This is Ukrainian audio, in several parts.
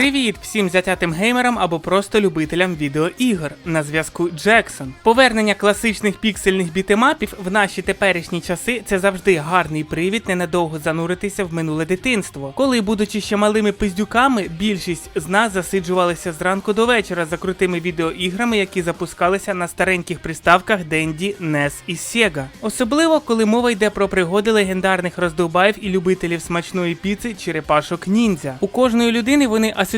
Привіт всім затятим геймерам або просто любителям відеоігор. На зв'язку Джексон. Повернення класичних піксельних бітемапів в наші теперішні часи це завжди гарний привід ненадовго зануритися в минуле дитинство. Коли, будучи ще малими пиздюками, більшість з нас засиджувалися зранку до вечора за крутими відеоіграми, які запускалися на стареньких приставках Денді, NES і Sega. Особливо, коли мова йде про пригоди легендарних роздовбаїв і любителів смачної піци черепашок ніндзя. У кожної людини вони асоціюються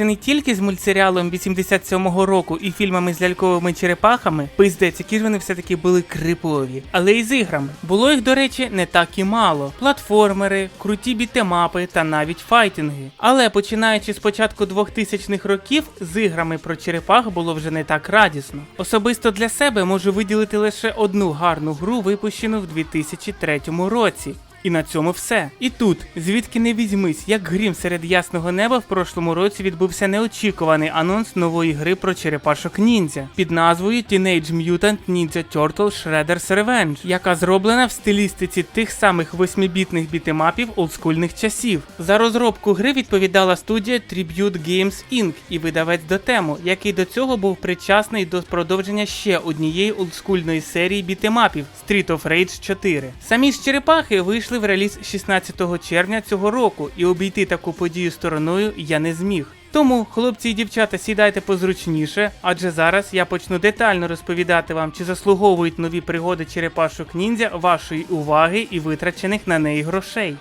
не тільки з мультсеріалом 87-го року і фільмами з ляльковими черепахами, пиздець, які ж вони все-таки були крипові, але й з іграми. Було їх, до речі, не так і мало: платформери, круті бітемапи та навіть файтинги. Але починаючи з початку 2000-х років, з іграми про черепах було вже не так радісно. Особисто для себе можу виділити лише одну гарну гру, випущену в 2003 році. І на цьому все. І тут, звідки не візьмись, як грім серед ясного неба в прошлому році відбувся неочікуваний анонс нової гри про черепашок ніндзя під назвою Teenage Mutant Ninja Turtle Shredder's Revenge, яка зроблена в стилістиці тих самих восьмибітних бітемапів олдскульних часів. За розробку гри відповідала студія Tribute Games Inc. і видавець Дотему, який до цього був причасний до продовження ще однієї олдскульної серії бітемапів Street of Rage 4. Самі ж черепахи вийшли в реліз 16 червня цього року, і обійти таку подію стороною я не зміг. Тому, хлопці і дівчата, сідайте позручніше, адже зараз я почну детально розповідати вам, чи заслуговують нові пригоди черепашок ніндзя вашої уваги і витрачених на неї грошей.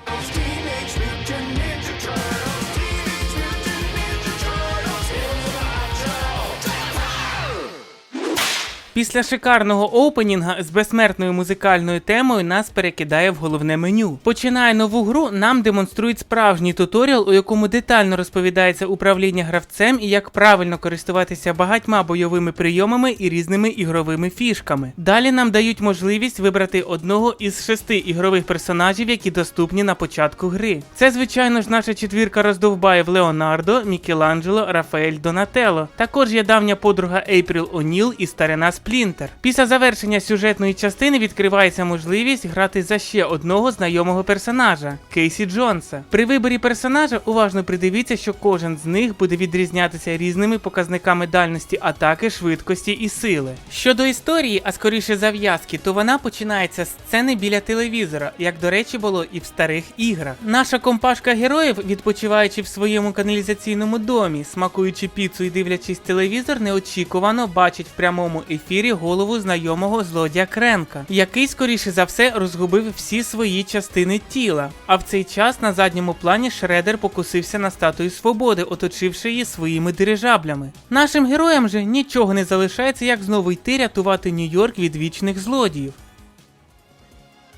Після шикарного опенінга з безсмертною музикальною темою нас перекидає в головне меню. Починає нову гру, нам демонструють справжній туторіал, у якому детально розповідається управління гравцем і як правильно користуватися багатьма бойовими прийомами і різними ігровими фішками. Далі нам дають можливість вибрати одного із шести ігрових персонажів, які доступні на початку гри. Це, звичайно ж, наша четвірка роздовбаїв Леонардо, Мікеланджело, Рафаель Донателло. Також є давня подруга Ейпріл О'Ніл і старина Сплінтер. Після завершення сюжетної частини відкривається можливість грати за ще одного знайомого персонажа Кейсі Джонса. При виборі персонажа уважно придивіться, що кожен з них буде відрізнятися різними показниками дальності атаки, швидкості і сили. Щодо історії, а скоріше зав'язки, то вона починається з сцени біля телевізора, як до речі було і в старих іграх. Наша компашка героїв, відпочиваючи в своєму каналізаційному домі, смакуючи піцу і дивлячись телевізор, неочікувано бачить в прямому ефірі голову знайомого злодія Кренка, який, скоріше за все, розгубив всі свої частини тіла. А в цей час на задньому плані Шредер покусився на статую свободи, оточивши її своїми дирижаблями. Нашим героям же нічого не залишається, як знову йти рятувати Нью-Йорк від вічних злодіїв.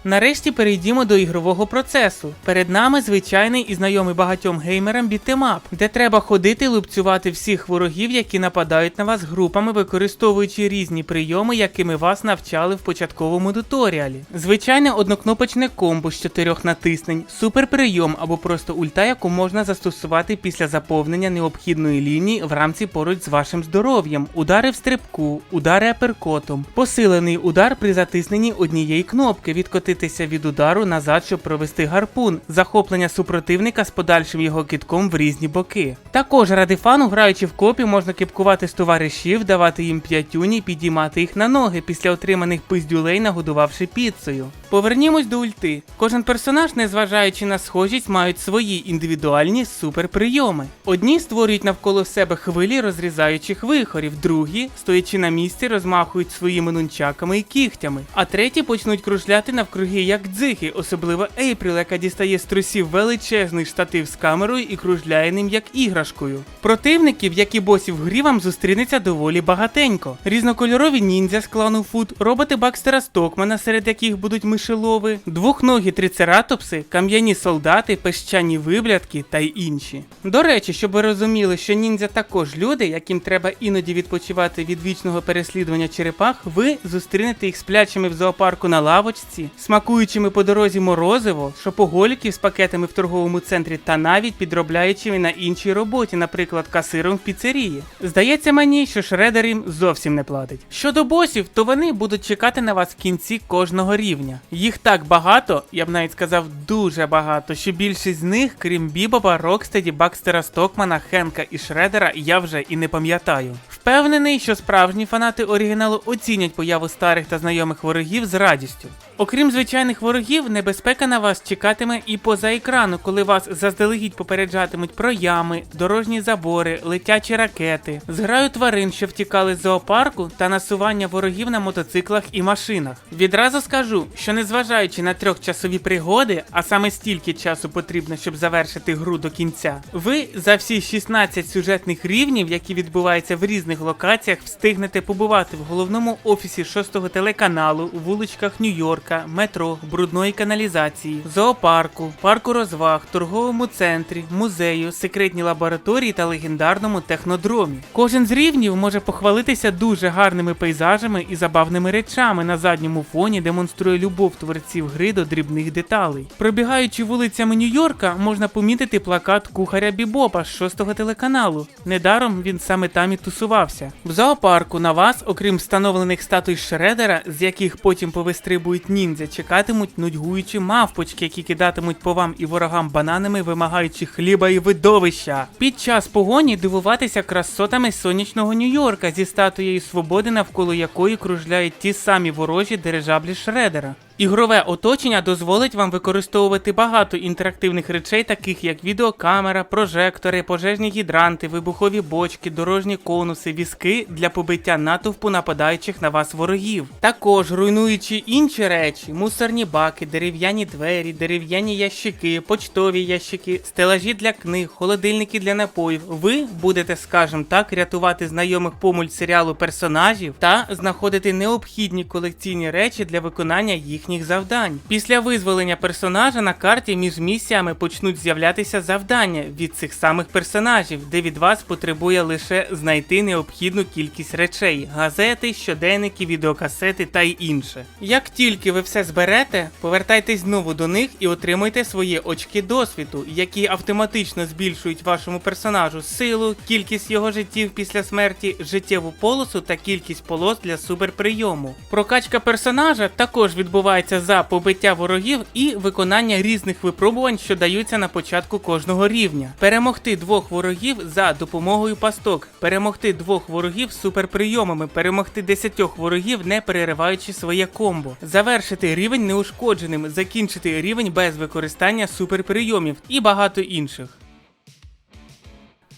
Нарешті перейдімо до ігрового процесу. Перед нами звичайний і знайомий багатьом геймерам бітемап, де треба ходити лупцювати всіх ворогів, які нападають на вас групами, використовуючи різні прийоми, якими вас навчали в початковому туторіалі. Звичайне однокнопочне комбо з чотирьох натиснень, суперприйом або просто ульта, яку можна застосувати після заповнення необхідної лінії в рамці поруч з вашим здоров'ям, удари в стрибку, удари аперкотом, посилений удар при затисненні однієї кнопки, відкотитися від удару назад, щоб провести гарпун, захоплення супротивника з подальшим його китком в різні боки. Також ради фану, граючи в копі, можна кипкувати з товаришів, давати їм п'ятюні, підіймати їх на ноги після отриманих пиздюлей, нагодувавши піцею. Повернімось до ульти. Кожен персонаж, незважаючи на схожість, мають свої індивідуальні суперприйоми. Одні створюють навколо себе хвилі розрізаючих вихорів, другі, стоячи на місці, розмахують своїми нунчаками і кігтями, а треті почнуть кружляти навкруги як дзихи, особливо Ейпріл, яка дістає з трусів величезний штатив з камерою і кружляє ним як іграшкою. Противників, як і босів в грі, вам зустрінеться доволі багатенько. Різнокольорові ніндзя з клану Фут, роботи Бакстера Стокмана, серед яких будуть мишелови, двохногі трицератопси, кам'яні солдати, пещані виблядки та й інші. До речі, щоб ви розуміли, що ніндзя також люди, яким треба іноді відпочивати від вічного переслідування черепах, ви зустрінете їх сплячими в зоопарку на лавочці, смакуючими по дорозі морозиво, шопоголіків з пакетами в торговому центрі та навіть підробляючими на іншій роботі, наприклад, касиром в піцерії. Здається мені, що шредер їм зовсім не платить. Щодо босів, то вони будуть чекати на вас в кінці кожного рівня. Їх так багато, я б навіть сказав дуже багато, що більшість з них, крім Бібоба, Рокстеді, Бакстера Стокмана, Хенка і Шредера, я вже і не пам'ятаю. Впевнений, що справжні фанати оригіналу оцінять появу старих та знайомих ворогів з радістю. Окрім звичайних ворогів, небезпека на вас чекатиме і поза екрану, коли вас заздалегідь попереджатимуть про ями, дорожні забори, летячі ракети, зграю тварин, що втікали з зоопарку, та насування ворогів на мотоциклах і машинах. Відразу скажу, що незважаючи на трьохчасові пригоди, а саме стільки часу потрібно, щоб завершити гру до кінця, ви за всі 16 сюжетних рівнів, які відбуваються в різних локаціях, встигнете побувати в головному офісі шостого телеканалу, у вуличках Нью-Йорка, метро, брудної каналізації, зоопарку, парку розваг, торговому центрі, музею, секретній лабораторії та легендарному технодромі. Кожен з рівнів може похвалитися дуже гарними пейзажами і забавними речами на задньому фоні, демонструє любов творців гри до дрібних деталей. Пробігаючи вулицями Нью-Йорка, можна помітити плакат кухаря Бібопа з шостого телеканалу. Недаром він саме там і тусувався. В зоопарку на вас, окрім встановлених статуй Шредера, з яких потім повистрибують ніндзя, чекатимуть нудьгуючі мавпочки, які кидатимуть по вам і ворогам бананами, вимагаючи хліба і видовища. Під час погоні дивуватися красотами сонячного Нью-Йорка зі статуєю свободи, навколо якої кружляють ті самі ворожі дирижаблі Шредера. Ігрове оточення дозволить вам використовувати багато інтерактивних речей, таких як відеокамера, прожектори, пожежні гідранти, вибухові бочки, дорожні конуси, візки для побиття натовпу нападаючих на вас ворогів. Також руйнуючи інші речі, мусорні баки, дерев'яні двері, дерев'яні ящики, почтові ящики, стелажі для книг, холодильники для напоїв, ви будете, скажімо так, рятувати знайомих по мультсеріалу персонажів та знаходити необхідні колекційні речі для виконання їхніх завдань. Після визволення персонажа на карті між місіями почнуть з'являтися завдання від цих самих персонажів, де від вас потребує лише знайти необхідну кількість речей: газети, щоденники, відеокасети та й інше. Як тільки ви все зберете, повертайтесь знову до них і отримуйте свої очки досвіду, які автоматично збільшують вашому персонажу силу, кількість його життів після смерті, життєву полосу та кількість полос для суперприйому. Прокачка персонажа також відбувається за побиття ворогів і виконання різних випробувань, що даються на початку кожного рівня. Перемогти двох ворогів за допомогою пасток, перемогти двох ворогів суперприйомами, перемогти десятьох ворогів, не перериваючи своє комбо, завершити рівень неушкодженим, закінчити рівень без використання суперприйомів. І багато інших.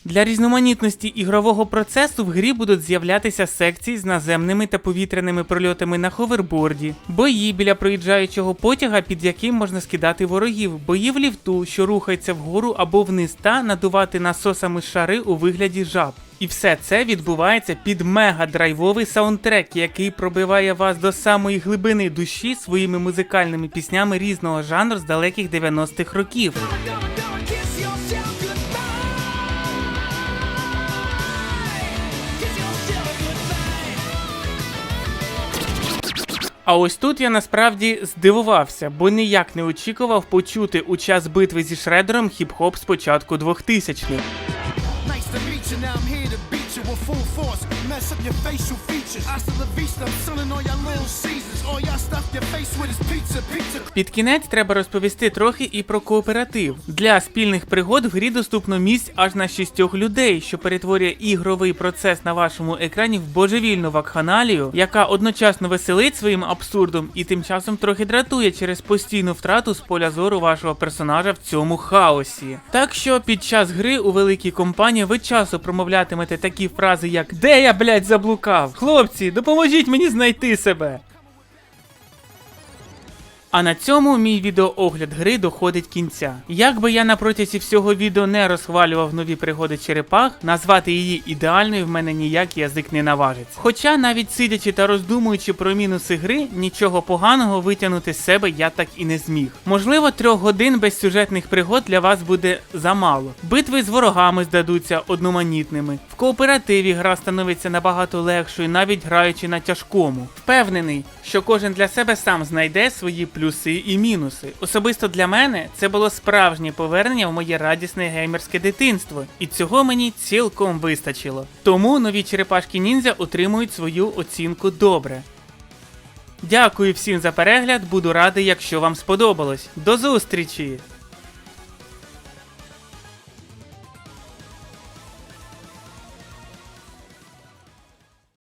Для різноманітності ігрового процесу в грі будуть з'являтися секції з наземними та повітряними прольотами на ховерборді, бої біля проїжджаючого потяга, під яким можна скидати ворогів, бої в ліфту, що рухається вгору або вниз, та надувати насосами шари у вигляді жаб. І все це відбувається під мега-драйвовий саундтрек, який пробиває вас до самої глибини душі своїми музикальними піснями різного жанру з далеких 90-х років. А ось тут я насправді здивувався, бо ніяк не очікував почути у час битви зі Шредером хіп-хоп з початку 2000-х. Mess up your facial features. Hasta la vista. I'm selling all your little Caesars. All y'all stuff your face with is pizza, pizza. Під кінець треба розповісти трохи і про кооператив. Для спільних пригод в грі доступно місць аж на шістьох людей, що перетворює ігровий процес на вашому екрані в божевільну вакханалію, яка одночасно веселить своїм абсурдом і тим часом трохи дратує через постійну втрату з поля зору вашого персонажа в цьому хаосі. Так що під час гри у великій компанії ви часто промовлятимете такі фрази, як Де я, блядь, заблукав? Хлопці, допоможіть мені знайти себе. А на цьому мій відеоогляд гри доходить кінця. Як би я на протязі всього відео не розхвалював нові пригоди черепах, назвати її ідеальною в мене ніяк язик не наважиться. Хоча навіть сидячи та роздумуючи про мінуси гри, нічого поганого витягнути з себе я так і не зміг. Можливо, трьох годин без сюжетних пригод для вас буде замало. Битви з ворогами здадуться одноманітними. В кооперативі гра становиться набагато легшою, навіть граючи на тяжкому. Впевнений, що кожен для себе сам знайде свої плюси і мінуси. Особисто для мене це було справжнє повернення в моє радісне геймерське дитинство, і цього мені цілком вистачило. Тому нові черепашки ніндзя отримують свою оцінку добре. Дякую всім за перегляд, буду радий, якщо вам сподобалось. До зустрічі!